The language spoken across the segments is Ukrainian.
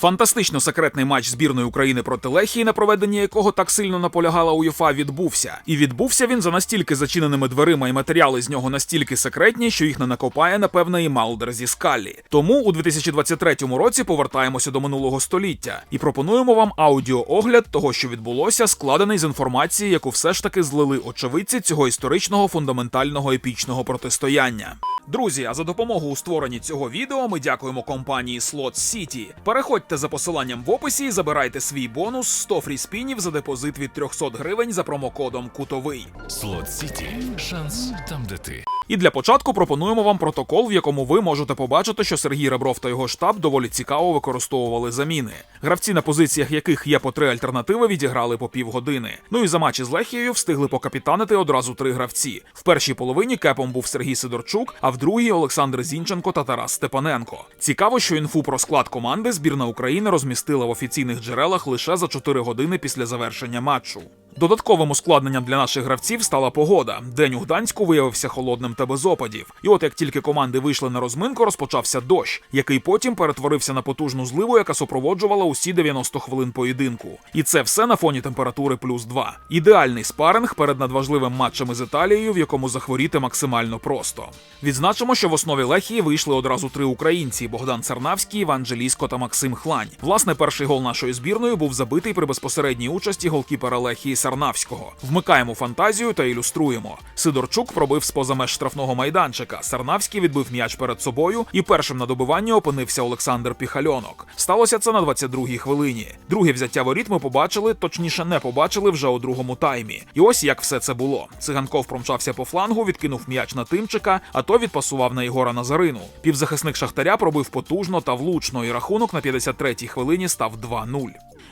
Фантастично секретний матч збірної України проти Лехії, на проведенні якого так сильно наполягала УЄФА, відбувся. І відбувся він за настільки зачиненими дверима, і матеріали з нього настільки секретні, що їх не накопає, напевне, і Малдер зі Скаллі. Тому у 2023 році повертаємося до минулого століття і пропонуємо вам аудіоогляд того, що відбулося, складений з інформації, яку все ж таки злили очевидці цього історичного фундаментального епічного протистояння. Друзі, а за допомогу у створенні цього відео ми дякуємо компанії Slot City. Переходьте за посиланням в описі і забирайте свій бонус 100 фріспінів за депозит від 300 гривень за промокодом Кутовий. Слот Сіті. Шанс там, де ти. І для початку пропонуємо вам протокол, в якому ви можете побачити, що Сергій Ребров та його штаб доволі цікаво використовували заміни. Гравці, на позиціях яких є по три альтернативи, відіграли по півгодини. Ну і за матчі з Лехією встигли покапітанити одразу три гравці. В першій половині кепом був Сергій Сидорчук, а в другій Олександр Зінченко та Тарас Степаненко. Цікаво, що інфу про склад команди збірна України розмістила в офіційних джерелах лише за 4 години після завершення матчу. Додатковим ускладненням для наших гравців стала погода. День у Гданську виявився холодним та без опадів. І от як тільки команди вийшли на розминку, розпочався дощ, який потім перетворився на потужну зливу, яка супроводжувала усі 90 хвилин поєдинку. І це все на фоні температури плюс 2. Ідеальний спаринг перед надважливим матчем із Італією, в якому захворіти максимально просто. Відзначимо, що в основі Лехії вийшли одразу три українці: Богдан Царнавський, Іван Джелісько та Максим Хлань. Власне, перший гол нашої збірної був забитий при безпосередній участі голкіпера Лехії Сарнавського. Вмикаємо фантазію та ілюструємо. Сидорчук пробив з поза меж штрафного майданчика. Сарнавський відбив м'яч перед собою, і першим на добиванні опинився Олександр Піхальонок. Сталося це на 22-й хвилині. Друге взяття воріт ми побачили, точніше не побачили вже у другому таймі. І ось як все це було. Циганков промчався по флангу, відкинув м'яч на тимчика, а то відпасував на Ігора Назарину. Півзахисник Шахтаря пробив потужно та влучно, і рахунок на 53-й хвилині став 2-0.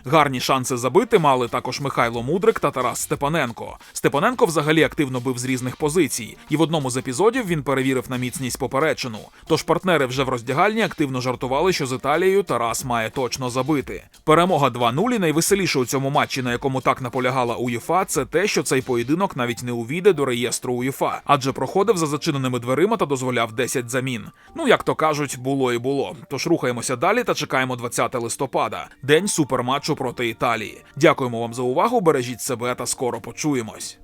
Гарні шанси забити мали також Михайло Мудрик та Тарас Степаненко. Степаненко взагалі активно бив з різних позицій, і в одному з епізодів він перевірив на міцність поперечину. Тож партнери вже в роздягальні активно жартували, що з Італією Тарас має точно забити. Перемога 2-0 і найвеселіше у цьому матчі, на якому так наполягала УЄФА, це те, що цей поєдинок навіть не увійде до реєстру УЄФА, адже проходив за зачиненими дверима та дозволяв 10 замін. Ну як то кажуть, було і було. Тож рухаємося далі та чекаємо 20 листопада, день суперматчу проти Італії. Дякуємо вам за увагу. Бережіть себе та скоро почуємось.